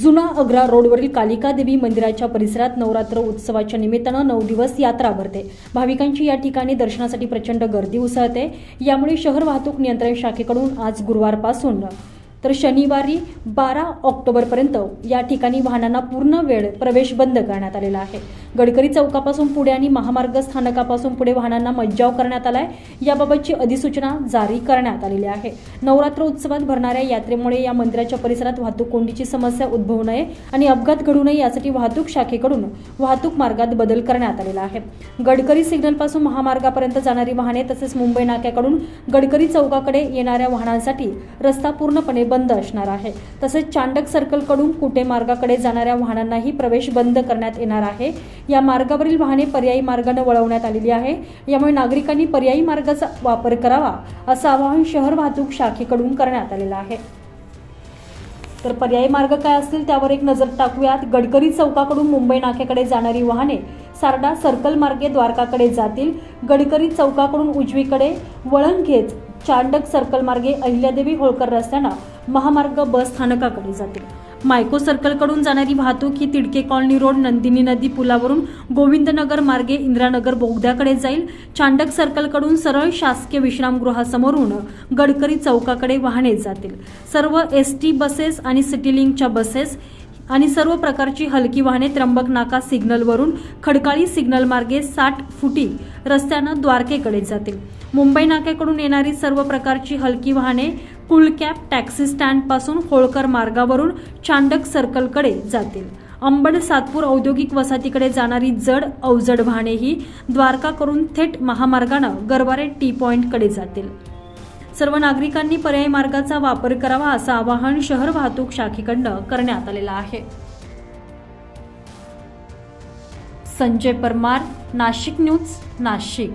जुना अग्रा रोडवरील कालिका देवी मंदिराच्या परिसरात नवरात्र उत्सवाच्या निमित्तानं नऊ दिवस यात्रा भरते. भाविकांची या ठिकाणी दर्शनासाठी प्रचंड गर्दी उसळते. यामुळे शहर वाहतूक नियंत्रण शाखेकडून आज गुरुवारपासून तर शनिवारी बारा ऑक्टोबरपर्यंत या ठिकाणी वाहनांना पूर्ण वेळ प्रवेश बंद करण्यात आलेला आहे. गडकरी चौकापासून पुढे आणि महामार्ग स्थानकापासून पुढे वाहनांना मज्जाव करण्यात आलाय. याबाबतची अधिसूचना जारी करण्यात आलेली आहे. नवरात्र उत्सवात भरणाऱ्या यात्रेमुळे या मंदिराच्या परिसरात वाहतूक कोंडीची समस्या उद्भवू नये आणि अपघात घडू नये यासाठी वाहतूक शाखेकडून वाहतूक मार्गात बदल करण्यात आलेला आहे. गडकरी सिग्नलपासून महामार्गापर्यंत जाणारी वाहने तसेच मुंबई नाक्याकडून गडकरी चौकाकडे येणाऱ्या वाहनांसाठी रस्ता पूर्णपणे बंद असणार आहे. तसेच चांडक सर्कलकडून कुटे मार्गाकडे जाणाऱ्या वाहनांनाही प्रवेश बंद करण्यात येणार आहे. या मार्गावरील वाहने पर्यायी मार्गाने वळवण्यात आलेली आहे. यामुळे नागरिकांनी पर्यायी मार्गाचा वापर करावा असं आवाहन शहर वाहतूक शाखेकडून करण्यात आलेलं आहे. तर पर्यायी मार्ग काय असतील त्यावर एक नजर टाकूयात. गडकरी चौकाकडून मुंबई नाक्याकडे जाणारी वाहने सारडा सर्कल मार्गे द्वारकाकडे जातील. गडकरी चौकाकडून उजवीकडे वळण घेत चांडक सर्कल मार्गे अहिल्यादेवी होळकर रस्त्यानं महामार्ग बस स्थानकाकडे जातील. मायको सर्कलकडून जाणारी वाहतूक ही तिडके कॉलनी रोड नंदिनी नदी पुलावरून गोविंदनगर मार्गे इंदिरानगर बोगद्याकडे जाईल. चांडक सर्कलकडून सरळ शासकीय विश्रामगृहासमोरून गडकरी चौकाकडे वाहने जातील. सर्व एस टी बसेस आणि सिटीलिंकच्या बसेस आणि सर्व प्रकारची हलकी वाहने त्र्यंबक नाका सिग्नलवरून खडकाळी सिग्नल मार्गे साठ फुटी रस्त्यानं द्वारकेकडे जातील. मुंबई नाक्याकडून येणारी सर्व प्रकारची हलकी वाहने कुलकॅप टॅक्सी स्टँडपासून होळकर मार्गावरून चांडक सर्कलकडे जातील. अंबड सातपूर औद्योगिक वसाहतीकडे जाणारी जड अवजड वाहनेही द्वारका करून थेट महामार्गानं गरवारे टी पॉईंटकडे जातील. सर्व नागरिकांनी पर्यायी मार्गाचा वापर करावा असं आवाहन शहर वाहतूक शाखेकडनं करण्यात आलेलं आहे. संजय परमार नाशिक न्यूज नाशिक.